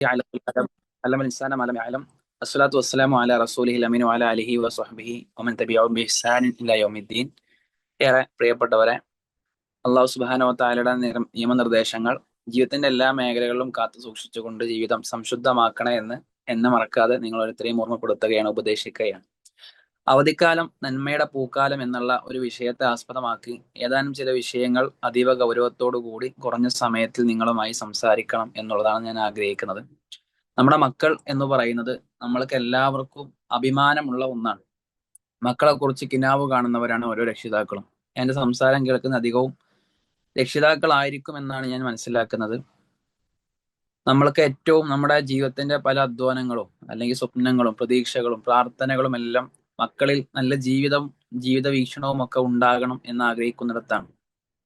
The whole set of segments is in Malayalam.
على القدم علم الإنسان ما لم يعلم الصلاة والسلام على رسوله الأمين وعلى آله وصحبه ومن تبعهم بإحسان إلى يوم الدين ഏറെ പ്രിയപ്പെട്ടവരെ അള്ളാഹു സുബാനോ താലയുടെ നിയമനിർദ്ദേശങ്ങൾ ജീവിതത്തിന്റെ എല്ലാ മേഖലകളിലും കാത്തു സൂക്ഷിച്ചുകൊണ്ട് ജീവിതം സംശുദ്ധമാക്കണേ എന്ന് എന്നെ മറക്കാതെ നിങ്ങൾ ഓരോരുത്തരെയും ഓർമ്മപ്പെടുത്തുകയാണ് ഉപദേശിക്കുകയാണ് അവധിക്കാലം നന്മയുടെ പൂക്കാലം എന്നുള്ള ഒരു വിഷയത്തെ ആസ്പദമാക്കി ഏതാനും ചില വിഷയങ്ങൾ അതീവ കൂടി കുറഞ്ഞ സമയത്തിൽ നിങ്ങളുമായി സംസാരിക്കണം എന്നുള്ളതാണ് ഞാൻ ആഗ്രഹിക്കുന്നത്. നമ്മുടെ മക്കൾ എന്ന് പറയുന്നത് നമ്മൾക്ക് എല്ലാവർക്കും അഭിമാനമുള്ള ഒന്നാണ്. മക്കളെ കുറിച്ച് കിനാവ് കാണുന്നവരാണ് ഓരോ രക്ഷിതാക്കളും. എന്റെ സംസാരം കേൾക്കുന്ന അധികവും രക്ഷിതാക്കളായിരിക്കും എന്നാണ് ഞാൻ മനസ്സിലാക്കുന്നത്. നമ്മൾക്ക് ഏറ്റവും നമ്മുടെ ജീവിതത്തിന്റെ പല അധ്വാനങ്ങളും അല്ലെങ്കിൽ സ്വപ്നങ്ങളും പ്രതീക്ഷകളും പ്രാർത്ഥനകളും എല്ലാം മക്കളിൽ നല്ല ജീവിതം ജീവിത വീക്ഷണവും ഒക്കെ ഉണ്ടാകണം എന്ന് ആഗ്രഹിക്കുന്നിടത്താണ്.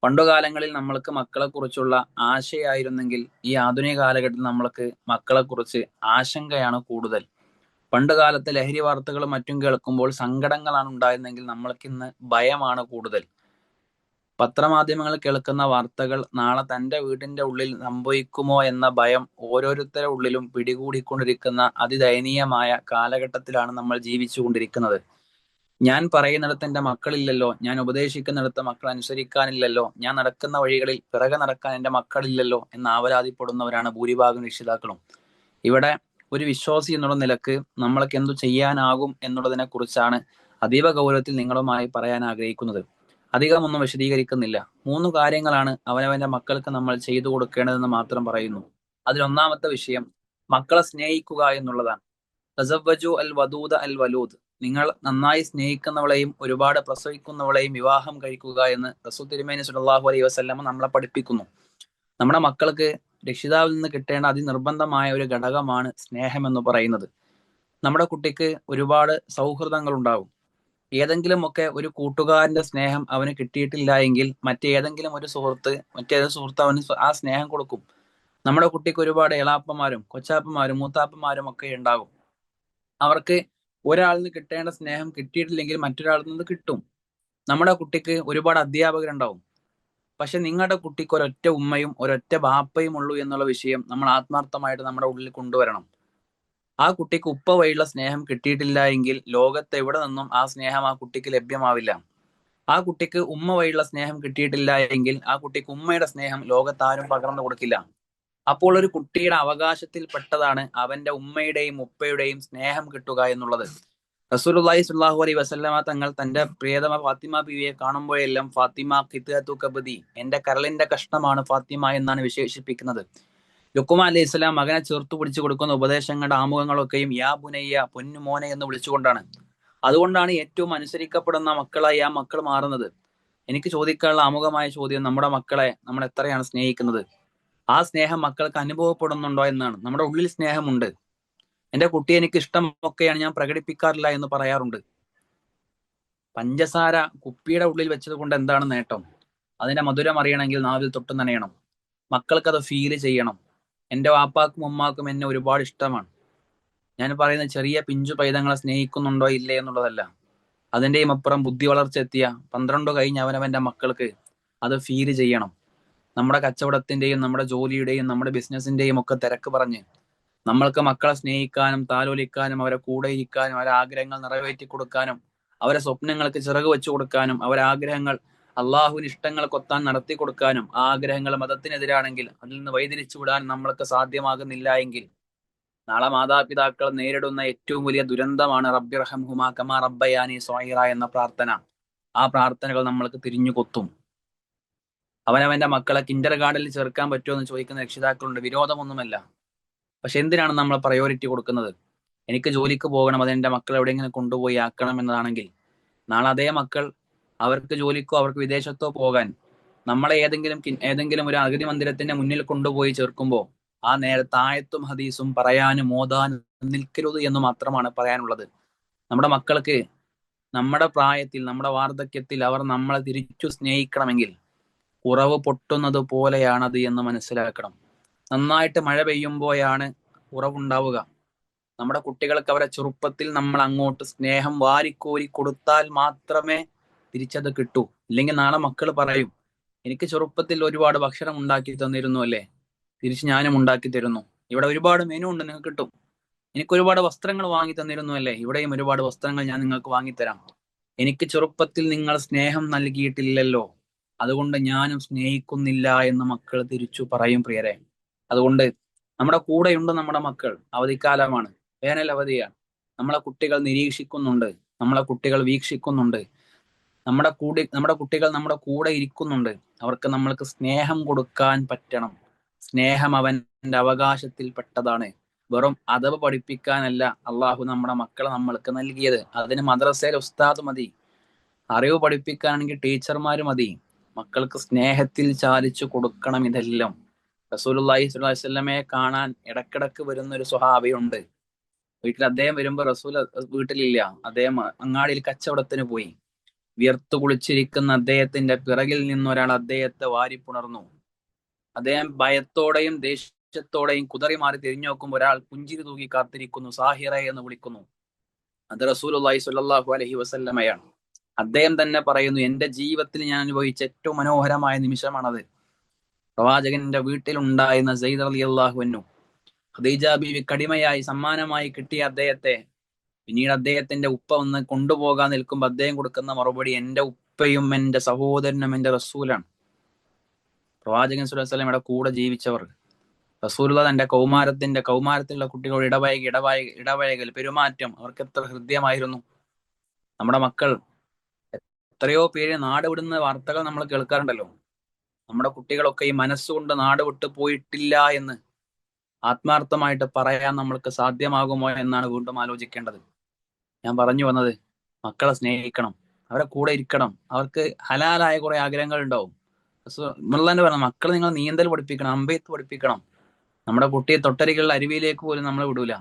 പണ്ടുകാലങ്ങളിൽ നമ്മൾക്ക് മക്കളെ കുറിച്ചുള്ള ആശയായിരുന്നെങ്കിൽ ഈ ആധുനിക കാലഘട്ടത്തിൽ നമ്മൾക്ക് മക്കളെ കുറിച്ച് ആശങ്കയാണ് കൂടുതൽ. പണ്ട് കാലത്ത് ലഹരി വാർത്തകളും മറ്റും കേൾക്കുമ്പോൾ സങ്കടങ്ങളാണ് ഉണ്ടായിരുന്നെങ്കിൽ നമ്മൾക്ക് ഇന്ന് ഭയമാണ് കൂടുതൽ. പത്രമാധ്യമങ്ങൾ കേൾക്കുന്ന വാർത്തകൾ നാളെ തന്റെ വീടിന്റെ ഉള്ളിൽ സംഭവിക്കുമോ എന്ന ഭയം ഓരോരുത്തരുടെ ഉള്ളിലും പിടികൂടിക്കൊണ്ടിരിക്കുന്ന അതിദയനീയമായ കാലഘട്ടത്തിലാണ് നമ്മൾ ജീവിച്ചുകൊണ്ടിരിക്കുന്നത്. ഞാൻ പറയുന്നിടത്ത് എന്റെ മക്കളില്ലല്ലോ ഞാൻ ഉപദേശിക്കുന്നിടത്ത് മക്കൾ അനുസരിക്കാനില്ലല്ലോ ഞാൻ നടക്കുന്ന വഴികളിൽ പിറകെ നടക്കാൻ എന്റെ മക്കളില്ലല്ലോ എന്ന് ആവലാതിപ്പെടുന്നവരാണ് ഭൂരിഭാഗം രക്ഷിതാക്കളും. ഇവിടെ ഒരു വിശ്വാസി എന്നുള്ള നിലയ്ക്ക് നമ്മൾക്ക് എന്തു ചെയ്യാനാകും എന്നുള്ളതിനെ കുറിച്ചാണ് അതീവ ഗൗരവത്തിൽ നിങ്ങളുമായി പറയാൻ ആഗ്രഹിക്കുന്നത്. അധികമൊന്നും വിശദീകരിക്കുന്നില്ല. മൂന്ന് കാര്യങ്ങളാണ് അവനവന്റെ മക്കൾക്ക് നമ്മൾ ചെയ്തു കൊടുക്കേണ്ടതെന്ന് മാത്രം പറയുന്നു. അതിലൊന്നാമത്തെ വിഷയം മക്കളെ സ്നേഹിക്കുക എന്നുള്ളതാണ്. റസവജു അൽ വദൂദ അൽ വലൂദ്. നിങ്ങൾ നന്നായി സ്നേഹിക്കുന്നവളെയും ഒരുപാട് പ്രസവിക്കുന്നവളെയും വിവാഹം കഴിക്കുക എന്ന് റസൂൽ തിരുമേനി സുല്ലാഹു അലൈഹി വസ്ലമ നമ്മളെ പഠിപ്പിക്കുന്നു. നമ്മുടെ മക്കൾക്ക് രക്ഷിതാവിൽ നിന്ന് കിട്ടേണ്ട അതിനിർബന്ധമായ ഒരു ഘടകമാണ് സ്നേഹം എന്ന് പറയുന്നത്. നമ്മുടെ കുട്ടിക്ക് ഒരുപാട് സൗഹൃദങ്ങൾ ഉണ്ടാവും ഏതെങ്കിലും ഒക്കെ ഒരു കൂട്ടുകാരന്റെ സ്നേഹം അവന് കിട്ടിയിട്ടില്ല എങ്കിൽ മറ്റേതെങ്കിലും ഒരു സുഹൃത്ത് മറ്റേതൊരു സുഹൃത്ത് അവന് ആ സ്നേഹം കൊടുക്കും. നമ്മുടെ കുട്ടിക്ക് ഒരുപാട് ഇളാപ്പന്മാരും കൊച്ചാപ്പന്മാരും മൂത്താപ്പന്മാരും ഒക്കെ ഉണ്ടാകും. അവർക്ക് ഒരാളിൽ നിന്ന് കിട്ടേണ്ട സ്നേഹം കിട്ടിയിട്ടില്ലെങ്കിൽ മറ്റൊരാളിൽ നിന്ന് കിട്ടും. നമ്മുടെ കുട്ടിക്ക് ഒരുപാട് അധ്യാപകരുണ്ടാവും. പക്ഷെ നിങ്ങളുടെ കുട്ടിക്ക് ഒരൊറ്റ ഉമ്മയും ഒരൊറ്റ ബാപ്പയും ഉള്ളൂ എന്നുള്ള വിഷയം നമ്മൾ ആത്മാർത്ഥമായിട്ട് നമ്മുടെ ഉള്ളിൽ കൊണ്ടുവരണം. ആ കുട്ടിക്ക് ഉപ്പ വഴിയുള്ള സ്നേഹം കിട്ടിയിട്ടില്ല എങ്കിൽ ലോകത്ത് എവിടെ നിന്നും ആ സ്നേഹം ആ കുട്ടിക്ക് ലഭ്യമാവില്ല. ആ കുട്ടിക്ക് ഉമ്മ വഴിയുള്ള സ്നേഹം കിട്ടിയിട്ടില്ല എങ്കിൽ ആ കുട്ടിക്ക് ഉമ്മയുടെ സ്നേഹം ലോകത്താരും പകർന്നു കൊടുക്കില്ല. അപ്പോൾ ഒരു കുട്ടിയുടെ അവകാശത്തിൽ പെട്ടതാണ് അവന്റെ ഉമ്മയുടെയും ഉപ്പയുടെയും സ്നേഹം കിട്ടുക എന്നുള്ളത്. റസൂലുള്ളാഹി സ്വല്ലല്ലാഹു അലൈഹി വസല്ലമ തങ്ങൾ തന്റെ പ്രിയതമ ഫാത്തിമ ബീവിയെ കാണുമ്പോഴെല്ലാം ഫാത്തിമ കിത്തു കബദി എന്റെ കരളിന്റെ കഷ്ണമാണ് ഫാത്തിമ എന്നാണ് വിശേഷിപ്പിക്കുന്നത്. ലുക്കുമ അലൈഹി ഇസ്ലാം മകനെ ചേർത്തു പിടിച്ചു കൊടുക്കുന്ന ഉപദേശങ്ങളുടെ ആമുഖങ്ങളൊക്കെയും യാ ബുനയ്യ പൊന്നുമോനെ എന്ന് വിളിച്ചുകൊണ്ടാണ്. അതുകൊണ്ടാണ് ഏറ്റവും അനുസരിക്കപ്പെടുന്ന മക്കളായി ആ മക്കൾ മാറുന്നത്. എനിക്ക് ചോദിക്കാനുള്ള ആമുഖമായ ചോദ്യം നമ്മുടെ മക്കളെ നമ്മൾ എത്രയാണ് സ്നേഹിക്കുന്നത്? ആ സ്നേഹം മക്കൾക്ക് അനുഭവപ്പെടുന്നുണ്ടോ എന്നാണ്. നമ്മുടെ ഉള്ളിൽ സ്നേഹമുണ്ട്. എന്റെ കുട്ടി എനിക്ക് ഇഷ്ടമൊക്കെയാണ് ഞാൻ പ്രകടിപ്പിക്കാറില്ല എന്ന് പറയാറുണ്ട്. പഞ്ചസാര കുപ്പിയുടെ ഉള്ളിൽ വെച്ചത് കൊണ്ട് എന്താണ് നേട്ടം? അതിന്റെ മധുരം അറിയണമെങ്കിൽ നാവിൽ തൊട്ട് നനയണം. മക്കൾക്ക് അത് ഫീൽ ചെയ്യണം. എന്റെ വാപ്പാക്കും ഉമ്മാക്കും എന്നെ ഒരുപാട് ഇഷ്ടമാണ്. ഞാൻ പറയുന്ന ചെറിയ പിഞ്ചു പൈതങ്ങളെ സ്നേഹിക്കുന്നുണ്ടോ ഇല്ലേ എന്നുള്ളതല്ല. അതിന്റെയും അപ്പുറം ബുദ്ധി വളർച്ച എത്തിയ പന്ത്രണ്ടോ കഴിഞ്ഞ് അവനവന്റെ മക്കൾക്ക് അത് ഫീൽ ചെയ്യണം. നമ്മുടെ കച്ചവടത്തിന്റെയും നമ്മുടെ ജോലിയുടെയും നമ്മുടെ ബിസിനസ്സിന്റെയും ഒക്കെ തിരക്ക് പറഞ്ഞ് നമ്മൾക്ക് മക്കളെ സ്നേഹിക്കാനും താലോലിക്കാനും അവരെ കൂടെ ഇരിക്കാനും അവരെ ആഗ്രഹങ്ങൾ നിറവേറ്റി കൊടുക്കാനും അവരെ സ്വപ്നങ്ങൾക്ക് ചിറക് വെച്ചു കൊടുക്കാനും അവരെ ആഗ്രഹങ്ങൾ അള്ളാഹുവിന് ഇഷ്ടങ്ങൾ കൊത്താൻ നടത്തി കൊടുക്കാനും ആഗ്രഹങ്ങൾ മതത്തിനെതിരാണെങ്കിൽ അതിൽ നിന്ന് വൈതിരിച്ചു വിടാൻ നമ്മൾക്ക് സാധ്യമാകുന്നില്ല എങ്കിൽ നാളെ മാതാപിതാക്കൾ നേരിടുന്ന ഏറ്റവും വലിയ ദുരന്തമാണ് റബ്ബി റഹം ഹുമാ കമാ റബ്ബയാനി സോഹിറ എന്ന പ്രാർത്ഥന. ആ പ്രാർത്ഥനകൾ നമ്മൾക്ക് തിരിഞ്ഞു കൊത്തും. അവനവന്റെ മക്കളെ കിൻഡർ ഗാർഡനിൽ ചേർക്കാൻ പറ്റുമോ എന്ന് ചോദിക്കുന്ന രക്ഷിതാക്കളുണ്ട്. വിരോധമൊന്നുമല്ല. പക്ഷെ എന്തിനാണ് നമ്മൾ പ്രയോറിറ്റി കൊടുക്കുന്നത്? എനിക്ക് ജോലിക്ക് പോകണം അത് മക്കളെ മക്കൾ എവിടെയെങ്കിലും കൊണ്ടുപോയി ആക്കണം എന്നതാണെങ്കിൽ നാളെ അതേ മക്കൾ അവർക്ക് ജോലിക്കോ അവർക്ക് വിദേശത്തോ പോകാൻ നമ്മളെ ഏതെങ്കിലും ഏതെങ്കിലും ഒരു അഗതി മന്ദിരത്തിന്റെ മുന്നിൽ കൊണ്ടുപോയി ചേർക്കുമ്പോൾ ആ നേരെ താഴത്തും ഹദീസും പറയാനും ഓതാനും നിൽക്കരുത് എന്ന് മാത്രമാണ് പറയാനുള്ളത്. നമ്മുടെ മക്കൾക്ക് നമ്മുടെ പ്രായത്തിൽ നമ്മുടെ വാർദ്ധക്യത്തിൽ അവർ നമ്മളെ തിരിച്ചു സ്നേഹിക്കണമെങ്കിൽ ഉറവ് പൊട്ടുന്നത് പോലെയാണത് എന്ന് മനസ്സിലാക്കണം. നന്നായിട്ട് മഴ പെയ്യുമ്പോഴാണ് ഉറവുണ്ടാവുക. നമ്മുടെ കുട്ടികൾക്ക് അവരെ ചെറുപ്പത്തിൽ നമ്മൾ അങ്ങോട്ട് സ്നേഹം വാരിക്കോരി കൊടുത്താൽ മാത്രമേ തിരിച്ചത് കിട്ടൂ. ഇല്ലെങ്കിൽ നാളെ മക്കൾ പറയും എനിക്ക് ചെറുപ്പത്തിൽ ഒരുപാട് ഭക്ഷണം ഉണ്ടാക്കി തന്നിരുന്നു അല്ലേ? തിരിച്ച് ഞാനും ഉണ്ടാക്കി തരുന്നു. ഇവിടെ ഒരുപാട് മെനു ഉണ്ട് നിങ്ങൾക്ക് കിട്ടും. എനിക്ക് ഒരുപാട് വസ്ത്രങ്ങൾ വാങ്ങി തന്നിരുന്നു അല്ലേ? ഇവിടെയും ഒരുപാട് വസ്ത്രങ്ങൾ ഞാൻ നിങ്ങൾക്ക് വാങ്ങിത്തരാം എനിക്ക് ചെറുപ്പത്തിൽ നിങ്ങൾ സ്നേഹം നൽകിയിട്ടില്ലല്ലോ. അതുകൊണ്ട് ഞാനും സ്നേഹിക്കുന്നില്ല എന്ന് മക്കൾ തിരിച്ചു പറയും പ്രിയരെ. അതുകൊണ്ട് നമ്മുടെ കൂടെയുണ്ട് നമ്മുടെ മക്കൾ. അവധിക്കാലമാണ്. വേനൽ അവധിയാണ് നമ്മളെ കുട്ടികൾ നിരീക്ഷിക്കുന്നുണ്ട്. നമ്മളെ കുട്ടികൾ വീക്ഷിക്കുന്നുണ്ട്. നമ്മുടെ കൂടി നമ്മുടെ കുട്ടികൾ നമ്മുടെ കൂടെ ഇരിക്കുന്നുണ്ട്. അവർക്ക് നമ്മൾക്ക് സ്നേഹം കൊടുക്കാൻ പറ്റണം. സ്നേഹം അവന്റെ അവകാശത്തിൽ പെട്ടതാണ്. വെറും അതവ് പഠിപ്പിക്കാനല്ല അള്ളാഹു നമ്മുടെ മക്കളെ നമ്മൾക്ക് നൽകിയത്. അതിന് മദ്രസയിൽ ഉസ്താദ് മതി. അറിവ് പഠിപ്പിക്കാനാണെങ്കിൽ ടീച്ചർമാർ മതി. മക്കൾക്ക് സ്നേഹത്തിൽ ചാലിച്ചു കൊടുക്കണം ഇതെല്ലാം. റസൂലുല്ലാഹി വസല്ലമയെ കാണാൻ ഇടക്കിടക്ക് വരുന്ന ഒരു സ്വഹാബിയുണ്ട്. വീട്ടിൽ അദ്ദേഹം വരുമ്പോൾ റസൂൽ വീട്ടിലില്ല. അദ്ദേഹം അങ്ങാടിയിൽ കച്ചവടത്തിന് പോയി. വിയർത്തു കുളിച്ചിരിക്കുന്ന അദ്ദേഹത്തിന്റെ പിറകിൽ നിന്നൊരാൾ അദ്ദേഹത്തെ വാരിപ്പുണർന്നു. അദ്ദേഹം ഭയത്തോടെയും ദേഷ്യത്തോടെയും കുതറി മാറി തിരിഞ്ഞു നോക്കുമ്പോൾ ഒരാൾ പുഞ്ചിരി തൂക്കി കാത്തിരിക്കുന്നു സാഹിറ എന്ന് വിളിക്കുന്നു. അത് റസൂലുള്ളാഹി സ്വല്ലല്ലാഹു അലഹി വസല്ലമയാണ്. അദ്ദേഹം തന്നെ പറയുന്നു എന്റെ ജീവിതത്തിൽ ഞാൻ അനുഭവിച്ച ഏറ്റവും മനോഹരമായ നിമിഷമാണത്. പ്രവാചകന്റെ വീട്ടിലുണ്ടായിരുന്ന സെയ്ദ് അലി അള്ളാഹുവിനു ഖദീജ ബീവി കടിമയായി സമ്മാനമായി കിട്ടിയ അദ്ദേഹത്തെ പിന്നീട് അദ്ദേഹത്തിന്റെ ഉപ്പ വന്ന് കൊണ്ടുപോകാൻ നിൽക്കുമ്പോൾ അദ്ദേഹം കൊടുക്കുന്ന മറുപടി എന്റെ ഉപ്പയും എന്റെ സഹോദരനും എന്റെ റസൂലാണ് പ്രവാചകൻ സുലൈസ്ലമയുടെ കൂടെ ജീവിച്ചവർ. റസൂലുള്ള തന്റെ കൗമാരത്തിന്റെ കൗമാരത്തിലുള്ള കുട്ടികളോട് ഇടപഴകി ഇടപഴ ഇടപഴകൽ പെരുമാറ്റം അവർക്ക് എത്ര ഹൃദ്യമായിരുന്നു. നമ്മുടെ മക്കൾ എത്രയോ പേര് നാട് വിടുന്ന വാർത്തകൾ നമ്മൾ കേൾക്കാറുണ്ടല്ലോ. നമ്മുടെ കുട്ടികളൊക്കെ ഈ മനസ്സുകൊണ്ട് നാട് വിട്ടു പോയിട്ടില്ല എന്ന് ആത്മാർത്ഥമായിട്ട് പറയാൻ നമ്മൾക്ക് സാധ്യമാകുമോ എന്നാണ് വീണ്ടും ആലോചിക്കേണ്ടത്. ഞാൻ പറഞ്ഞു വന്നത് മക്കളെ സ്നേഹിക്കണം അവരെ കൂടെ ഇരിക്കണം അവർക്ക് ഹലാലായ കുറെ ആഗ്രഹങ്ങൾ ഉണ്ടാവും. മുള്ളാന്റെ പറഞ്ഞു മക്കളെ നിങ്ങൾ നീന്തൽ പഠിപ്പിക്കണം അമ്പയത്ത് പഠിപ്പിക്കണം. നമ്മുടെ കുട്ടിയെ തൊട്ടരികളുടെ അരുവിയിലേക്ക് പോലും നമ്മൾ വിടൂല.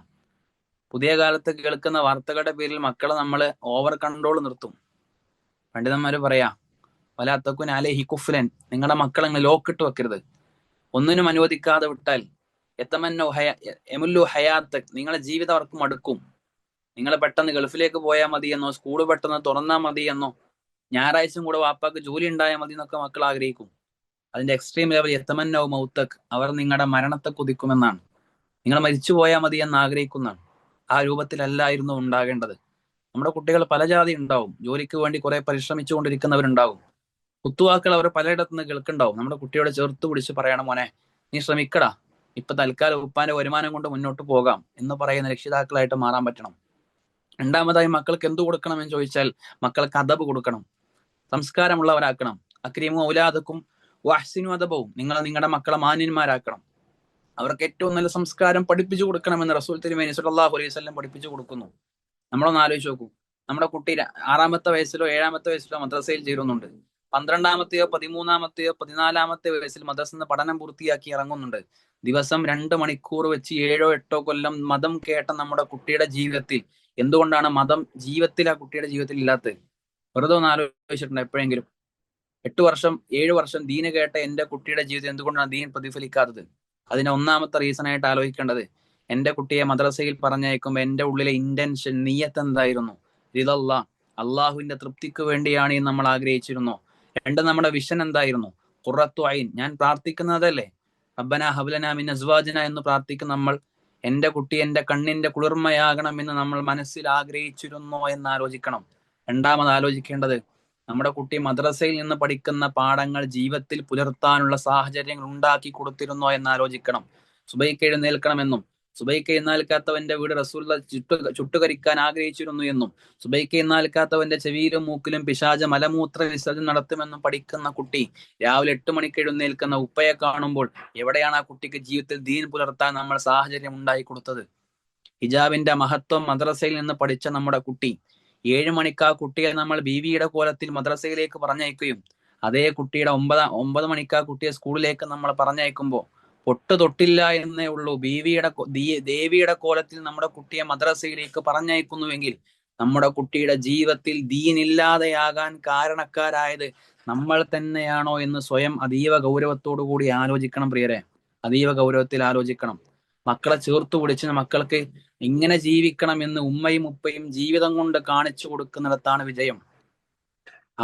പുതിയ കാലത്ത് കേൾക്കുന്ന വാർത്തകളുടെ പേരിൽ മക്കളെ നമ്മൾ ഓവർ കൺട്രോൾ നിർത്തും. പണ്ഡിതന്മാര് പറയാ വലാത്തക്കുൻ അലെ ഹിക്കുഫുലൻ നിങ്ങളുടെ മക്കളെ നിങ്ങൾ ലോക്കിട്ട് വെക്കരുത്. ഒന്നിനും അനുവദിക്കാതെ വിട്ടാൽ എത്തമന്നോ ഹയ എമുല്ലു ഹയാത്ത് നിങ്ങളുടെ ജീവിതം അവർക്ക് മടുക്കും. നിങ്ങൾ പെട്ടെന്ന് ഗൾഫിലേക്ക് പോയാൽ മതി എന്നോ സ്കൂൾ പെട്ടെന്ന് തുറന്നാൽ മതി എന്നോ ഞായറാഴ്ചയും കൂടെ വാപ്പാക്ക് ജോലി ഉണ്ടായാൽ മതി എന്നൊക്കെ മക്കൾ ആഗ്രഹിക്കും. അതിന്റെ എക്സ്ട്രീം ലെവൽ എത്തമന്നോ മൗത്തക് അവർ നിങ്ങളുടെ മരണത്തെ കുതിക്കുമെന്നാണ്. നിങ്ങൾ മരിച്ചു പോയാൽ മതി എന്ന് ആഗ്രഹിക്കുന്നതാണ്. ആ രൂപത്തിലല്ലായിരുന്നു ഉണ്ടാകേണ്ടത്. നമ്മുടെ കുട്ടികൾ പല ജാതി ഉണ്ടാവും. ജോലിക്ക് വേണ്ടി കുറെ പരിശ്രമിച്ചുകൊണ്ടിരിക്കുന്നവരുണ്ടാവും. കുത്തുവാക്കൾ അവർ പലയിടത്തു നിന്ന് കേൾക്കുന്നുണ്ടാവും. നമ്മുടെ കുട്ടിയോട് ചേർത്ത് പിടിച്ച് പറയണം മോനെ നീ ശ്രമിക്കടാ. ഇപ്പൊ തൽക്കാലം ഉപ്പാന്റെ വരുമാനം കൊണ്ട് മുന്നോട്ട് പോകാം എന്ന് പറയുന്ന രക്ഷിതാക്കളായിട്ട് മാറാൻ പറ്റണം. രണ്ടാമതായി മക്കൾക്ക് എന്ത് കൊടുക്കണം എന്ന് ചോദിച്ചാൽ മക്കൾക്ക് അദബ് കൊടുക്കണം. സംസ്കാരമുള്ളവരാക്കണം. അക്രീമും ഔലാദക്കും വാഹ്സിനും അദബവും നിങ്ങൾ നിങ്ങളുടെ മക്കളെ മാന്യന്മാരാക്കണം. അവർക്ക് ഏറ്റവും നല്ല സംസ്കാരം പഠിപ്പിച്ചു കൊടുക്കണമെന്ന് റസൂൽ തിരുമേനി സല്ലല്ലാഹു അലൈഹി വസല്ലം പഠിപ്പിച്ചു കൊടുക്കുന്നു. നമ്മളൊന്ന് ആലോചിച്ച് നോക്കൂ. നമ്മുടെ കുട്ടി ആറാമത്തെ വയസ്സിലോ ഏഴാമത്തെ വയസ്സിലോ മദ്രസയിൽ ചേരുന്നുണ്ട്. പന്ത്രണ്ടാമത്തെയോ പതിമൂന്നാമത്തെയോ പതിനാലാമത്തെ വയസ്സിൽ മദ്രസ പഠനം പൂർത്തിയാക്കി ഇറങ്ങുന്നുണ്ട്. ദിവസം രണ്ട് മണിക്കൂർ വെച്ച് ഏഴോ എട്ടോ കൊല്ലം മതം കേട്ട നമ്മുടെ കുട്ടിയുടെ ജീവിതത്തിൽ എന്തുകൊണ്ടാണ് മതം ജീവിതത്തിൽ ആ കുട്ടിയുടെ ജീവിതത്തിൽ ഇല്ലാത്തത്? വെറുതെ ഒന്ന് ആലോചിച്ചിട്ടുണ്ട് എപ്പോഴെങ്കിലും? എട്ട് വർഷം ഏഴ് വർഷം ദീന കേട്ട എന്റെ കുട്ടിയുടെ ജീവിതം എന്തുകൊണ്ടാണ് ദീൻ പ്രതിഫലിക്കാത്തത്? അതിന് ഒന്നാമത്തെ റീസൺ ആയിട്ട് ആലോചിക്കേണ്ടത് എന്റെ കുട്ടിയെ മദ്രസയിൽ പറഞ്ഞയക്കുമ്പോൾ എന്റെ ഉള്ളിലെ ഇന്റൻഷൻ നീയത്ത് എന്തായിരുന്നു? ഇതല്ല അള്ളാഹുവിന്റെ തൃപ്തിക്ക് വേണ്ടിയാണ് നമ്മൾ ആഗ്രഹിച്ചിരുന്നോ. രണ്ട് നമ്മുടെ വിഷൻ എന്തായിരുന്നു? ഖുറത്തു ഐൻ ഞാൻ പ്രാർത്ഥിക്കുന്നതല്ലേ റബ്ബന ഹബ്ലന മിൻ അസ്വാജന എന്ന് പ്രാർത്ഥിക്കുന്ന നമ്മൾ. എന്റെ കുട്ടി എന്റെ കണ്ണിന്റെ കുളിർമയാകണം എന്ന് നമ്മൾ മനസ്സിൽ ആഗ്രഹിച്ചിരുന്നോ എന്ന് ആലോചിക്കണം. രണ്ടാമത് ആലോചിക്കേണ്ടത് നമ്മുടെ കുട്ടി മദ്രസയിൽ നിന്ന് പഠിക്കുന്ന പാഠങ്ങൾ ജീവിതത്തിൽ പുലർത്താനുള്ള സാഹചര്യങ്ങൾ ഉണ്ടാക്കി കൊടുത്തിരുന്നോ എന്ന് ആലോചിക്കണം. സുബൈക്ക് എഴുന്നേൽക്കണമെന്നും സുബൈക്ക് എന്നാൽക്കാത്തവന്റെ വീട് റസൂൽ ചുട്ടു ചുട്ടുകരിക്കാൻ ആഗ്രഹിച്ചിരുന്നു എന്നും സുബൈക്ക് എന്നാൽക്കാത്തവന്റെ ചെവിയിലും മൂക്കിലും പിശാച മലമൂത്ര വിസർജനം നടത്തുമെന്നും പഠിക്കുന്ന കുട്ടി രാവിലെ എട്ട് മണിക്ക് എഴുന്നേൽക്കുന്ന ഉപ്പയെ കാണുമ്പോൾ എവിടെയാണ് ആ കുട്ടിക്ക് ജീവിതത്തിൽ ദീൻ പുലർത്താൻ നമ്മൾ സാഹചര്യം ഉണ്ടായി കൊടുത്തത്? ഹിജാബിന്റെ മഹത്വം മദ്രസയിൽ നിന്ന് പഠിച്ച നമ്മുടെ കുട്ടി. ഏഴ് മണിക്ക് ആ കുട്ടിയെ നമ്മൾ ബീവിയുടെ കോലത്തിൽ മദ്രസയിലേക്ക് പറഞ്ഞയക്കുകയും അതേ കുട്ടിയുടെ ഒമ്പതാം ഒമ്പത് മണിക്ക് ആ കുട്ടിയെ സ്കൂളിലേക്ക് നമ്മൾ പറഞ്ഞയക്കുമ്പോൾ പൊട്ട് തൊട്ടില്ല എന്നേ ഉള്ളൂ. ബീവിയുടെ ദേവിയുടെ കോലത്തിൽ നമ്മുടെ കുട്ടിയെ മദ്രസയിലേക്ക് പറഞ്ഞയക്കുന്നുവെങ്കിൽ നമ്മുടെ കുട്ടിയുടെ ജീവിതത്തിൽ ദീനില്ലാതെയാകാൻ കാരണക്കാരായത് നമ്മൾ തന്നെയാണോ എന്ന് സ്വയം അതീവ ഗൗരവത്തോടു കൂടി ആലോചിക്കണം പ്രിയരെ. അതീവ ഗൗരവത്തിൽ ആലോചിക്കണം. മക്കളെ ചേർത്ത് പിടിച്ച് മക്കൾക്ക് ഇങ്ങനെ ജീവിക്കണം എന്ന് ഉമ്മയും ഉപ്പയും ജീവിതം കൊണ്ട് കാണിച്ചു കൊടുക്കുന്നിടത്താണ് വിജയം.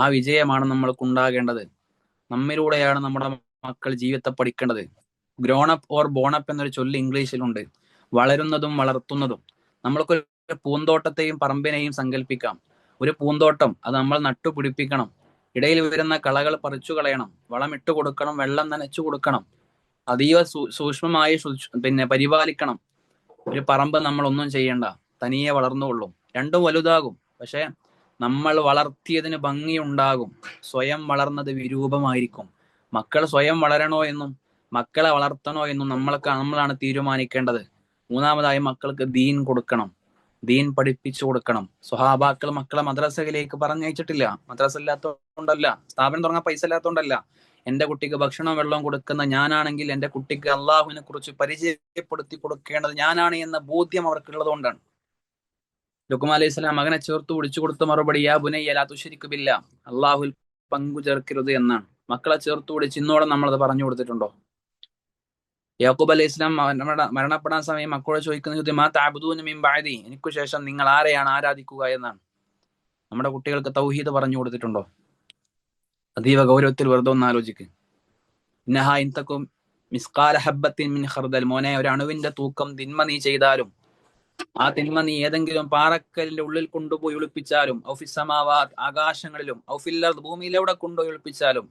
ആ വിജയമാണ് നമ്മൾക്ക് ഉണ്ടാകേണ്ടത് നമ്മിലൂടെയാണ് നമ്മുടെ മക്കൾ ജീവിതത്തെ പഠിക്കേണ്ടത്. ഗ്രോണപ്പ് ഓർ ബോൺ അപ്പ് എന്നൊരു ചൊല്ല് ഇംഗ്ലീഷിലുണ്ട്. വളരുന്നതും വളർത്തുന്നതും. നമ്മൾക്ക് ഒരു പൂന്തോട്ടത്തെയും പറമ്പിനെയും സങ്കല്പിക്കാം ഒരു പൂന്തോട്ടം അത് നമ്മൾ നട്ടുപിടിപ്പിക്കണം. ഇടയിൽ വരുന്ന കളകൾ പറിച്ചു കളയണം. വളമിട്ട് കൊടുക്കണം. വെള്ളം നനച്ചു കൊടുക്കണം. അതീവ സൂക്ഷ്മമായി പിന്നെ പരിപാലിക്കണം. ഒരു പറമ്പ് നമ്മൾ ഒന്നും ചെയ്യണ്ട. തനിയെ വളർന്നുകൊള്ളും. രണ്ടും വലുതാകും. പക്ഷെ നമ്മൾ വളർത്തിയതിന് ഭംഗിയുണ്ടാകും. സ്വയം വളർന്നത് വിരൂപമായിരിക്കും. മക്കൾ സ്വയം വളരണോ എന്നും മക്കളെ വളർത്തണോ എന്ന് നമ്മളൊക്കെ നമ്മളാണ് തീരുമാനിക്കേണ്ടത്. മൂന്നാമതായി മക്കൾക്ക് ദീൻ കൊടുക്കണം. ദീൻ പഠിപ്പിച്ചു കൊടുക്കണം. സ്വഹാബാക്കൾ മക്കളെ മദ്രസയിലേക്ക് പറഞ്ഞയച്ചിട്ടില്ല. മദ്രസ ഇല്ലാത്തതുകൊണ്ടല്ല. സ്ഥാപനം തുടങ്ങാൻ പൈസ ഇല്ലാത്തതുകൊണ്ടല്ല. എന്റെ കുട്ടിക്ക് ഭക്ഷണം വെള്ളം കൊടുക്കുന്ന ഞാനാണെങ്കിൽ എന്റെ കുട്ടിക്ക് അള്ളാഹുവിനെ കുറിച്ച് പരിചയപ്പെടുത്തി കൊടുക്കേണ്ടത് ഞാനാണ് എന്ന ബോധ്യം അവർക്കുള്ളത് കൊണ്ടാണ്. ലുക്കുമ അലൈഹി സ്വലാം മകനെ ചേർത്ത് പിടിച്ചു കൊടുത്ത മറുപടി യാ ബുനയ്യ തുശരിക്കുബില്ല അള്ളാഹുൽ പങ്കു ചേർക്കരുത് എന്നാണ്. മക്കളെ ചേർത്ത് പിടിച്ച് ഇന്നോടെ നമ്മളത് പറഞ്ഞു കൊടുത്തിട്ടുണ്ടോ? യാക്കൂബ് അലൈഹി ഇസ്ലാം മരണപ്പെടാൻ സമയം മക്കളോട് ചോദിക്കുന്ന ചോദ്യം മാ താബുദൂന് മിംബായതി എനിക്കു ശേഷം നിങ്ങൾ ആരെയാണ് ആരാധിക്കുക എന്നാണ്. നമ്മുടെ കുട്ടികൾക്ക് തൗഹീദ് പറഞ്ഞു കൊടുത്തിട്ടുണ്ടോ? അതീവ ഗൗരവത്തിൽ വെറുതെ ഒന്ന് ആലോചിക്ക്. ഇന്നഹ ഇന്തക്കും മിസ്കാല മിൻ ഖർദൽ. മോനെ ഒരു അണുവിന്റെ തൂക്കം തിന്മ നീ ചെയ്താലും ആ തിന്മ നീ ഏതെങ്കിലും പാറക്കലിന്റെ ഉള്ളിൽ കൊണ്ടുപോയി ഒളിപ്പിച്ചാലും ഔഫിസമാവാത് ആകാശങ്ങളിലും ഔഫില്ലർ ഭൂമിയിലെവിടെ കൊണ്ടുപോയി ഒളിപ്പിച്ചാലും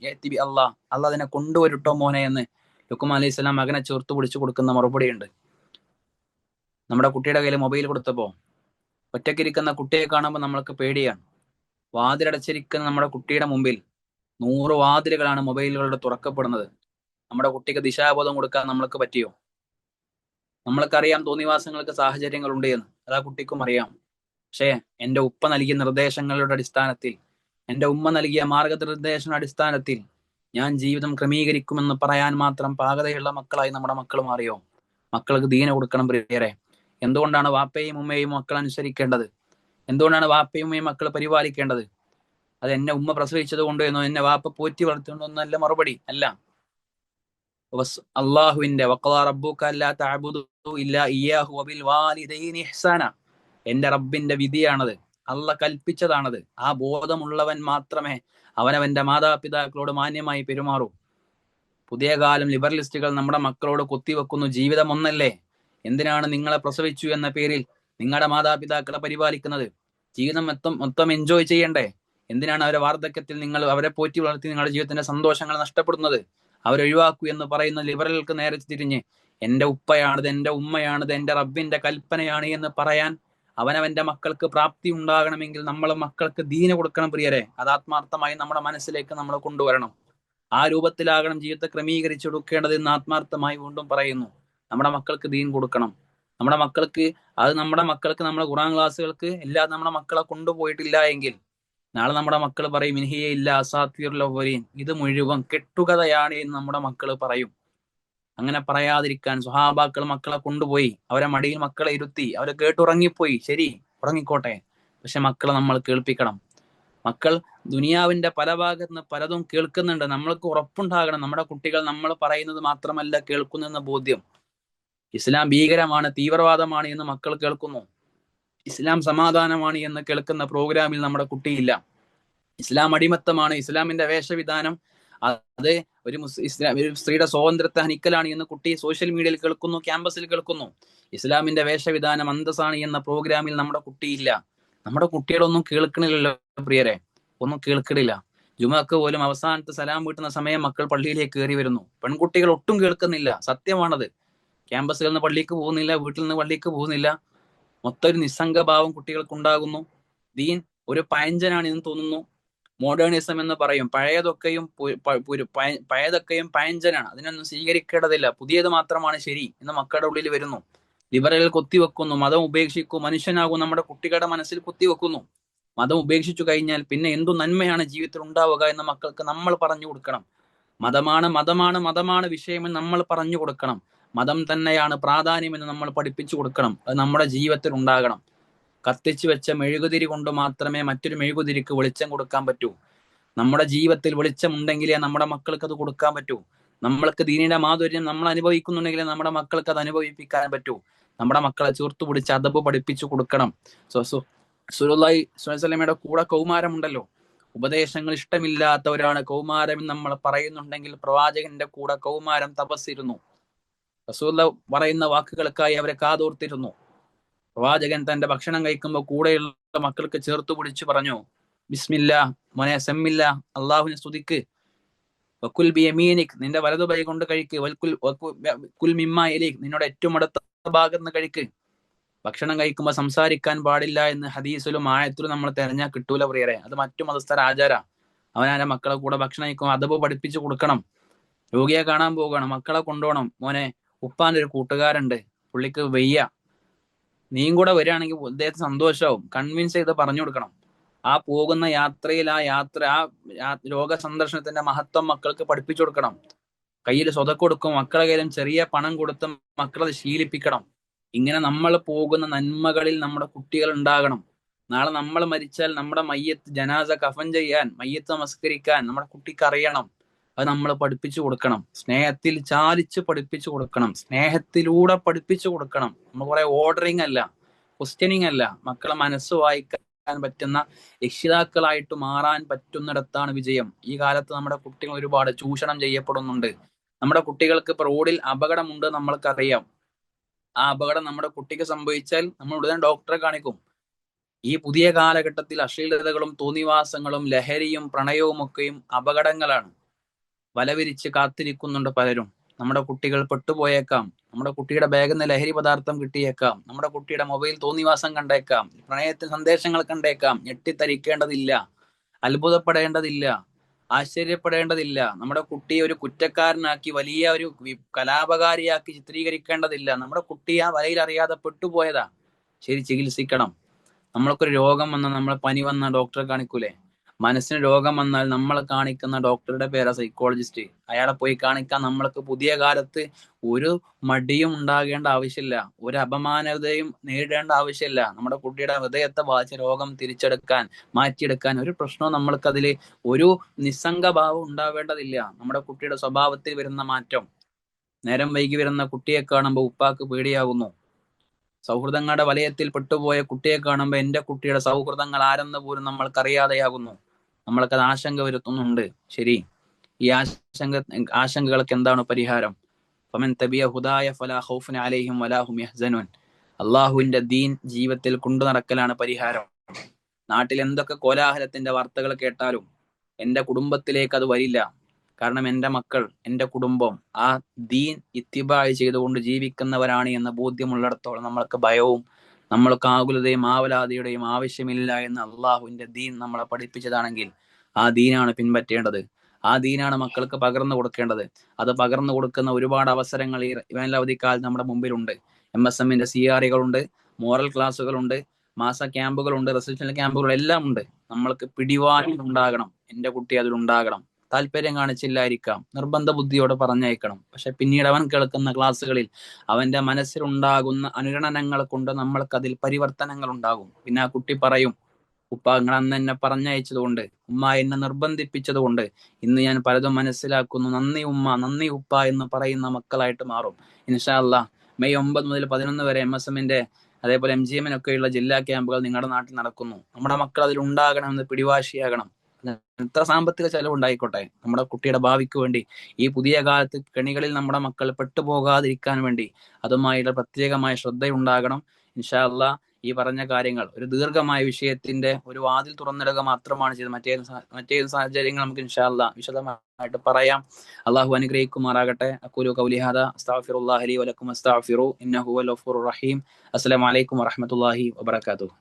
അള്ളാഹ് അള്ളാഹ് അതിനെ കൊണ്ടുവരുട്ടോ മോനെ എന്ന് ലുക്കുമ അലൈഹി സ്വലാം മകനെ ചേർത്ത് പിടിച്ചു കൊടുക്കുന്ന മറുപടിയുണ്ട്. നമ്മുടെ കുട്ടിയുടെ കയ്യിൽ മൊബൈൽ കൊടുത്തപ്പോ ഒറ്റക്കിരിക്കുന്ന കുട്ടിയെ കാണുമ്പോൾ നമ്മൾക്ക് പേടിയാണ്. വാതിലടച്ചിരിക്കുന്ന നമ്മുടെ കുട്ടിയുടെ മുമ്പിൽ നൂറ് വാതിലുകളാണ് മൊബൈലുകളുടെ തുറക്കപ്പെടുന്നത്. നമ്മുടെ കുട്ടിക്ക് ദിശാബോധം കൊടുക്കാൻ നമ്മൾക്ക് പറ്റിയോ? നമ്മൾക്കറിയാം തോന്നിവാസങ്ങൾക്ക് സാഹചര്യങ്ങൾ ഉണ്ട് എന്ന്. അതാ കുട്ടിക്കും അറിയാം. പക്ഷേ എന്റെ ഉപ്പ നൽകിയ നിർദ്ദേശങ്ങളുടെ അടിസ്ഥാനത്തിൽ എന്റെ ഉമ്മ നൽകിയ മാർഗനിർദ്ദേശങ്ങളുടെ അടിസ്ഥാനത്തിൽ ഞാൻ ജീവിതം ക്രമീകരിക്കുമെന്ന് പറയാൻ മാത്രം പാകതയുള്ള മക്കളായി നമ്മുടെ മക്കൾ മാറിയോ? മക്കൾക്ക് ദീന കൊടുക്കണം പ്രിയരെ. എന്തുകൊണ്ടാണ് വാപ്പയും ഉമ്മയും മക്കൾ അനുസരിക്കേണ്ടത്? എന്തുകൊണ്ടാണ് വാപ്പയും ഉമ്മയും മക്കൾ പരിപാലിക്കേണ്ടത്? അത് എന്നെ ഉമ്മ പ്രസവിച്ചത് കൊണ്ട് എന്നോ എന്നെ വാപ്പ പോറ്റി വളർത്തിക്കൊണ്ടൊന്നല്ല മറുപടി. അല്ല. അള്ളാഹുവിന്റെ എന്റെ റബ്ബിന്റെ വിധിയാണത്. അള്ള കൽപ്പിച്ചതാണത്. ആ ബോധമുള്ളവൻ മാത്രമേ അവനവന്റെ മാതാപിതാക്കളോട് മാന്യമായി പെരുമാറൂ. പുതിയ കാലം ലിബറലിസ്റ്റുകൾ നമ്മുടെ മക്കളോട് കുത്തിവെക്കുന്നു. ജീവിതം ഒന്നല്ലേ? എന്തിനാണ് നിങ്ങളെ പ്രസവിച്ചു എന്ന പേരിൽ നിങ്ങളുടെ മാതാപിതാക്കളെ പരിപാലിക്കുന്നത്? ജീവിതം മൊത്തം മൊത്തം എൻജോയ് ചെയ്യണ്ടേ? എന്തിനാണ് അവരെ വാർദ്ധക്യത്തിൽ നിങ്ങൾ അവരെ പോറ്റി വളർത്തി നിങ്ങളുടെ ജീവിതത്തിന്റെ സന്തോഷങ്ങൾ നഷ്ടപ്പെടുന്നത്? അവരൊഴിവാക്കൂ എന്ന് പറയുന്ന ലിബറലുകൾക്ക് നേരെ തിരിഞ്ഞ് എന്റെ ഉപ്പയാണിത് എന്റെ ഉമ്മയാണിത് എന്റെ റബ്ബിന്റെ കൽപ്പനയാണ് എന്ന് പറയാൻ അവനവന്റെ മക്കൾക്ക് പ്രാപ്തി ഉണ്ടാകണമെങ്കിൽ നമ്മൾ മക്കൾക്ക് ദീന കൊടുക്കണം പ്രിയരെ. അത് ആത്മാർത്ഥമായി നമ്മുടെ മനസ്സിലേക്ക് നമ്മൾ കൊണ്ടുവരണം. ആ രൂപത്തിലാകണം ജീവിതത്തെ ക്രമീകരിച്ചെടുക്കേണ്ടത് എന്ന് ആത്മാർത്ഥമായി വീണ്ടും പറയുന്നു. നമ്മുടെ മക്കൾക്ക് ദീൻ കൊടുക്കണം. നമ്മുടെ മക്കൾക്ക് അത് നമ്മുടെ മക്കൾക്ക് നമ്മുടെ ഖുറാൻ ക്ലാസ്സുകൾക്ക് എല്ലാ നമ്മുടെ മക്കളെ കൊണ്ടുപോയിട്ടില്ല എങ്കിൽ നാളെ നമ്മുടെ മക്കൾ പറയും ഇൻഹിയ ഇല്ല അസാത്വീർ അസാത്തീർലവരീൻ ഇത് മുഴുവൻ കെട്ടുകഥയാണ് എന്ന് നമ്മുടെ മക്കൾ പറയും. അങ്ങനെ പറയാതിരിക്കാൻ സുഹാബാക്കൾ മക്കളെ കൊണ്ടുപോയി അവരെ മടിയിൽ മക്കളെ ഇരുത്തി അവരെ കേട്ടുറങ്ങിപ്പോയി. ശരി ഉറങ്ങിക്കോട്ടെ. പക്ഷെ മക്കളെ നമ്മൾ കേൾപ്പിക്കണം. മക്കൾ ദുനിയാവിന്റെ പല ഭാഗത്ത് നിന്ന് പലതും കേൾക്കുന്നുണ്ട്. നമ്മൾക്ക് ഉറപ്പുണ്ടാകണം. നമ്മുടെ കുട്ടികൾ നമ്മൾ പറയുന്നത് മാത്രമല്ല കേൾക്കുന്നെന്ന ബോധ്യം. ഇസ്ലാം ഭീകരമാണ് തീവ്രവാദമാണ് എന്ന് മക്കൾ കേൾക്കുന്നു. ഇസ്ലാം സമാധാനമാണ് എന്ന് കേൾക്കുന്ന പ്രോഗ്രാമിൽ നമ്മുടെ കുട്ടിയില്ല. ഇസ്ലാം അടിമത്തമാണ്. ഇസ്ലാമിന്റെ വേഷവിധാനം അത് ഒരു ഇസ്ലാം ഒരു സ്ത്രീയുടെ സ്വാതന്ത്ര്യത്തെ ഹനിക്കലാണ് എന്ന് കുട്ടി സോഷ്യൽ മീഡിയയിൽ കേൾക്കുന്നു ക്യാമ്പസിൽ കേൾക്കുന്നു. ഇസ്ലാമിന്റെ വേഷവിധാനം അന്തസ്സാണ് എന്ന പ്രോഗ്രാമിൽ നമ്മുടെ കുട്ടിയില്ല നമ്മുടെ കുട്ടികളൊന്നും കേൾക്കണില്ലല്ലോ പ്രിയരെ. ഒന്നും കേൾക്കണില്ല. ജുമാക്ക് പോലും അവസാനത്തെ സലാം വീട്ടുന്ന സമയം മക്കൾ പള്ളിയിലേക്ക് കയറി വരുന്നു. പെൺകുട്ടികൾ ഒട്ടും കേൾക്കുന്നില്ല. സത്യമാണത്. ക്യാമ്പസിൽ നിന്ന് പള്ളിക്ക് പോകുന്നില്ല വീട്ടിൽ നിന്ന് പള്ളിക്ക് പോകുന്നില്ല. മൊത്തം ഒരു നിസ്സംഗഭാവം കുട്ടികൾക്കുണ്ടാകുന്നു. ദീൻ ഒരു പയഞ്ചനാണ് എന്ന് തോന്നുന്നു. മോഡേണിസം എന്ന് പറയും. പഴയതൊക്കെയും പഴയതൊക്കെയും പഴഞ്ചനാണ്. അതിനൊന്നും സ്വീകരിക്കേണ്ടതില്ല. പുതിയത് മാത്രമാണ് ശരി എന്ന് മക്കളുടെ ഉള്ളിൽ വരുന്നു. ലിബറലുകൾ കൊത്തിവെക്കുന്നു. മതം ഉപേക്ഷിക്കും. മനുഷ്യനാകും നമ്മുടെ കുട്ടികളുടെ മനസ്സിൽ കുത്തിവെക്കുന്നു. മതം ഉപേക്ഷിച്ചു കഴിഞ്ഞാൽ പിന്നെ എന്തു നന്മയാണ് ജീവിതത്തിൽ ഉണ്ടാവുക എന്ന് മക്കൾക്ക് നമ്മൾ പറഞ്ഞു കൊടുക്കണം. മതമാണ് മതമാണ് മതമാണ് വിഷയമെന്ന് നമ്മൾ പറഞ്ഞു കൊടുക്കണം. മതം തന്നെയാണ് പ്രാധാന്യം എന്ന് നമ്മൾ പഠിപ്പിച്ചു കൊടുക്കണം. അത് നമ്മുടെ ജീവിതത്തിൽ ഉണ്ടാകണം. കത്തിച്ചു വെച്ച മെഴുകുതിരി കൊണ്ട് മാത്രമേ മറ്റൊരു മെഴുകുതിരിക്ക് വെളിച്ചം കൊടുക്കാൻ പറ്റൂ. നമ്മുടെ ജീവിതത്തിൽ വെളിച്ചം ഉണ്ടെങ്കിലേ നമ്മുടെ മക്കൾക്ക് അത് കൊടുക്കാൻ പറ്റൂ. നമ്മൾക്ക് ദീനിയുടെ മാധുര്യം നമ്മൾ അനുഭവിക്കുന്നുണ്ടെങ്കിലേ നമ്മുടെ മക്കൾക്ക് അത് അനുഭവിപ്പിക്കാൻ പറ്റൂ. നമ്മുടെ മക്കളെ ചേർത്ത് പിടിച്ച് അതബ് പഠിപ്പിച്ചു കൊടുക്കണം. സോ സോ സുലുല്ലായി സുലമയുടെ കൂടെ കൗമാരമുണ്ടല്ലോ. ഉപദേശങ്ങൾ ഇഷ്ടമില്ലാത്തവരാണ്. കൗമാരം നമ്മൾ പറയുന്നുണ്ടെങ്കിൽ പ്രവാചകന്റെ കൂടെ കൗമാരം തപസ്സിരുന്നു. റസൂല്ല പറയുന്ന വാക്കുകൾക്കായി അവരെ കാതോർത്തിരുന്നു. പ്രവാചകൻ തന്റെ ഭക്ഷണം കഴിക്കുമ്പോൾ കൂടെയുള്ള മക്കൾക്ക് ചേർത്ത് പിടിച്ചു പറഞ്ഞു ബിസ്മില്ല മോനെ സെമ്മില്ല അള്ളാഹുവിനെ സ്തുതിക്ക്. വക്കുൽ ബി എമീനിക് നിന്റെ വലതു കൈ കൊണ്ട് കഴിക്ക്. വൽക്കുൽ കുൽ മിമ്മ എലീഖ് നിന്നോട് ഏറ്റവും അടുത്ത ഭാഗത്ത് നിന്ന് കഴിക്ക്. ഭക്ഷണം കഴിക്കുമ്പോൾ സംസാരിക്കാൻ പാടില്ല എന്ന് ഹദീസിലും ആയത്തിലും നമ്മൾ തെരഞ്ഞാൽ കിട്ടൂല പ്രിയരെ. അത് മറ്റു മതസ്ഥ ആചാര. അവനാന്റെ മക്കളെ കൂടെ ഭക്ഷണം കഴിക്കുമ്പോൾ അതവ് പഠിപ്പിച്ചു കൊടുക്കണം. രോഗിയെ കാണാൻ പോകണം. മക്കളെ കൊണ്ടുപോകണം. മോനെ ഉപ്പാന്റെ ഒരു കൂട്ടുകാരുണ്ട് പുള്ളിക്ക് വയ്യ. നീയും കൂടെ വരികയാണെങ്കിൽ അദ്ദേഹത്തിന് സന്തോഷമാവും. കൺവിൻസ് ചെയ്ത് പറഞ്ഞു കൊടുക്കണം. ആ പോകുന്ന യാത്രയിൽ ആ യാത്ര ആ രോഗ സന്ദർശനത്തിന്റെ മഹത്വം മക്കൾക്ക് പഠിപ്പിച്ചു കൊടുക്കണം. കയ്യിൽ സ്വതക്ക് കൊടുക്കും മക്കളെ കയ്യിലും ചെറിയ പണം കൊടുത്ത് മക്കളെ ശീലിപ്പിക്കണം. ഇങ്ങനെ നമ്മൾ പോകുന്ന നന്മകളിൽ നമ്മുടെ കുട്ടികൾ ഉണ്ടാകണം. നാളെ നമ്മൾ മരിച്ചാൽ നമ്മുടെ മയ്യത്ത് ജനാസ കഫൻ ചെയ്യാൻ മയ്യത്ത് നമസ്കരിക്കാൻ നമ്മുടെ കുട്ടിക്ക് അറിയണം. അത് നമ്മൾ പഠിപ്പിച്ചു കൊടുക്കണം. സ്നേഹത്തിൽ ചാലിച്ച് പഠിപ്പിച്ചു കൊടുക്കണം. സ്നേഹത്തിലൂടെ പഠിപ്പിച്ചു കൊടുക്കണം. നമ്മൾ കുറെ ഓർഡറിങ് അല്ല ക്വസ്റ്റ്യനിങ് അല്ല. മക്കളെ മനസ്സ് വായിക്കാൻ പറ്റുന്ന രക്ഷിതാക്കളായിട്ട് മാറാൻ പറ്റുന്നിടത്താണ് വിജയം. ഈ കാലത്ത് നമ്മുടെ കുട്ടികൾ ഒരുപാട് ചൂഷണം ചെയ്യപ്പെടുന്നുണ്ട്. നമ്മുടെ കുട്ടികൾക്ക് ഇപ്പൊ റോഡിൽ അപകടമുണ്ട് നമ്മൾക്കറിയാം. ആ അപകടം നമ്മുടെ കുട്ടിക്ക് സംഭവിച്ചാൽ നമ്മൾ ഉടനെ ഡോക്ടറെ കാണിക്കും. ഈ പുതിയ കാലഘട്ടത്തിൽ അശ്ലീലതകളും തോന്നിവാസങ്ങളും ലഹരിയും പ്രണയവും ഒക്കെയും അപകടങ്ങളാണ്. വലവിരിച്ച് കാത്തിരിക്കുന്നുണ്ട് പലരും. നമ്മുടെ കുട്ടികൾ പെട്ടുപോയേക്കാം. നമ്മുടെ കുട്ടിയുടെ ബാഗിൽ നിന്ന് ലഹരി പദാർത്ഥം കിട്ടിയേക്കാം. നമ്മുടെ കുട്ടിയുടെ മൊബൈൽ തോന്നിവാസം കണ്ടേക്കാം. പ്രണയത്തിൽ സന്ദേശങ്ങൾ കണ്ടേക്കാം. ഞെട്ടിത്തരിക്കേണ്ടതില്ല. അത്ഭുതപ്പെടേണ്ടതില്ല. ആശ്ചര്യപ്പെടേണ്ടതില്ല. നമ്മുടെ കുട്ടിയെ ഒരു കുറ്റക്കാരനാക്കി വലിയ ഒരു കലാപകാരിയാക്കി ചിത്രീകരിക്കേണ്ടതില്ല. നമ്മുടെ കുട്ടി ആ വലയിൽ അറിയാതെ പെട്ടുപോയതാ. ശരി ചികിത്സിക്കണം. നമ്മൾക്കൊരു രോഗം വന്നാൽ നമ്മളെ പനി വന്ന ഡോക്ടറെ കാണിക്കൂലേ? മനസ്സിന് രോഗം വന്നാൽ നമ്മൾ കാണിക്കുന്ന ഡോക്ടറുടെ പേരാ സൈക്കോളജിസ്റ്റ് അയാളെ പോയി കാണിക്കാൻ നമ്മൾക്ക് പുതിയ കാലത്ത് ഒരു മടിയും ഉണ്ടാകേണ്ട ആവശ്യമില്ല. ഒരു അപമാനതയും നേരിടേണ്ട ആവശ്യമില്ല. നമ്മുടെ കുട്ടിയുടെ ഹൃദയത്തെ ബാധിച്ച രോഗം തിരിച്ചെടുക്കാൻ മാറ്റിയെടുക്കാൻ ഒരു പ്രശ്നവും നമ്മൾക്കതിൽ ഒരു നിസ്സംഗഭാവം ഉണ്ടാവേണ്ടതില്ല. നമ്മുടെ കുട്ടിയുടെ സ്വഭാവത്തിൽ വരുന്ന മാറ്റം. നേരം വൈകി വരുന്ന കുട്ടിയെ കാണുമ്പോൾ ഉപ്പാക്ക് പേടിയാകുന്നു. സൗഹൃദങ്ങളുടെ വലയത്തിൽ പെട്ടുപോയ കുട്ടിയെ കാണുമ്പോൾ എന്റെ കുട്ടിയുടെ സൗഹൃദങ്ങൾ ആരെന്ന് പോലും നമ്മൾക്കറിയാതെയാകുന്നു. നമ്മൾക്കത് ആശങ്ക വരുത്തുന്നുണ്ട്. ശരി. ഈ ആശങ്ക ആശങ്കകൾക്ക് എന്താണ് പരിഹാരം? ഫമൻ തബിയ ഹുദായ ഫലാ ഖൗഫുൻ അലൈഹിം വലാഹും യഹ്സനുൻ. അള്ളാഹുവിന്റെ ദീൻ ജീവിതത്തിൽ കൊണ്ടു നടക്കലാണ് പരിഹാരം. നാട്ടിൽ എന്തൊക്കെ കോലാഹലത്തിന്റെ വാർത്തകൾ കേട്ടാലും എന്റെ കുടുംബത്തിലേക്ക് അത് വരില്ല. കാരണം എന്റെ മക്കൾ എന്റെ കുടുംബം ആ ദീൻ ഇത്തിബായ് ചെയ്തുകൊണ്ട് ജീവിക്കുന്നവരാണ് എന്ന ബോധ്യമുള്ളിടത്തോളം നമ്മൾക്ക് ഭയവും നമ്മൾക്ക് ആകുലതയും ആവലാതിയുടെയും ആവശ്യമില്ല എന്ന് അള്ളാഹുവിന്റെ ദീൻ നമ്മളെ പഠിപ്പിച്ചതാണെങ്കിൽ ആ ദീനാണ് പിൻപറ്റേണ്ടത്. ആ ദീനാണ് മക്കൾക്ക് പകർന്നു കൊടുക്കേണ്ടത്. അത് പകർന്നു കൊടുക്കുന്ന ഒരുപാട് അവസരങ്ങൾ ഈ വേനലവധിക്കാലത്ത് നമ്മുടെ മുമ്പിലുണ്ട്. എം എസ് എമ്മിന്റെ സി മോറൽ ക്ലാസ്സുകളുണ്ട് മാസ ക്യാമ്പുകളുണ്ട് റെസിഡൻഷ്യൽ ക്യാമ്പുകൾ എല്ലാം ഉണ്ട്. നമ്മൾക്ക് പിടിവാരി ഉണ്ടാകണം. എന്റെ കുട്ടി അതിലുണ്ടാകണം. താല്പര്യം കാണിച്ചില്ലായിരിക്കാം. നിർബന്ധ ബുദ്ധിയോടെ പറഞ്ഞയക്കണം. പക്ഷെ പിന്നീട് അവൻ കേൾക്കുന്ന ക്ലാസ്സുകളിൽ അവന്റെ മനസ്സിലുണ്ടാകുന്ന അനുരണനങ്ങൾ കൊണ്ട് നമ്മൾക്ക് അതിൽ പരിവർത്തനങ്ങൾ ഉണ്ടാകും. പിന്നെ ആ കുട്ടി പറയും ഉപ്പ നിങ്ങൾ അന്ന് എന്നെ പറഞ്ഞയച്ചതുകൊണ്ട് ഉമ്മ എന്നെ നിർബന്ധിപ്പിച്ചതുകൊണ്ട് ഇന്ന് ഞാൻ പലതും മനസ്സിലാക്കുന്നു. നന്ദി ഉമ്മ നന്ദി ഉപ്പ എന്ന് പറയുന്ന മക്കളായിട്ട് മാറും. ഇൻഷാ അല്ലാ മെയ് ഒമ്പത് മുതൽ പതിനൊന്ന് വരെ എം എസ് എമ്മിന്റെ അതേപോലെ എം ജി എമ്മിനൊക്കെയുള്ള ജില്ലാ ക്യാമ്പുകൾ നിങ്ങളുടെ നാട്ടിൽ നടക്കുന്നു. നമ്മുടെ മക്കൾ അതിൽ ഉണ്ടാകണമെന്ന് പിടിവാശിയാകണം. എത്ര സാമ്പത്തിക ചെലവുണ്ടായിക്കോട്ടെ. നമ്മുടെ കുട്ടിയുടെ ഭാവിക്ക് വേണ്ടി ഈ പുതിയ കാലത്ത് കെണികളിൽ നമ്മുടെ മക്കൾ പെട്ടുപോകാതിരിക്കാൻ വേണ്ടി അതുമായുള്ള പ്രത്യേകമായ ശ്രദ്ധയുണ്ടാകണം. ഇൻഷാ അല്ലാ ഈ പറഞ്ഞ കാര്യങ്ങൾ ഒരു ദീർഘമായ വിഷയത്തിന്റെ ഒരു വാതിൽ തുറന്നിടുക മാത്രമാണ് ചെയ്തത്. മറ്റേത് മറ്റേത് സാഹചര്യങ്ങൾ നമുക്ക് ഇൻഷാല്ല വിശദമായിട്ട് പറയാം. അള്ളാഹു അനുഗ്രഹിക്കുമാറാകട്ടെ. അക്കൂലു കൗലിഹാദ അസ്താഫിറുല്ലാഹി വലക്കും അസ്താഫിറു ഇന്നഹു റഹീം. അസ്സലാമു അലൈക്കും വറഹ്മത്തുള്ളാഹി വബറകാതുഹു.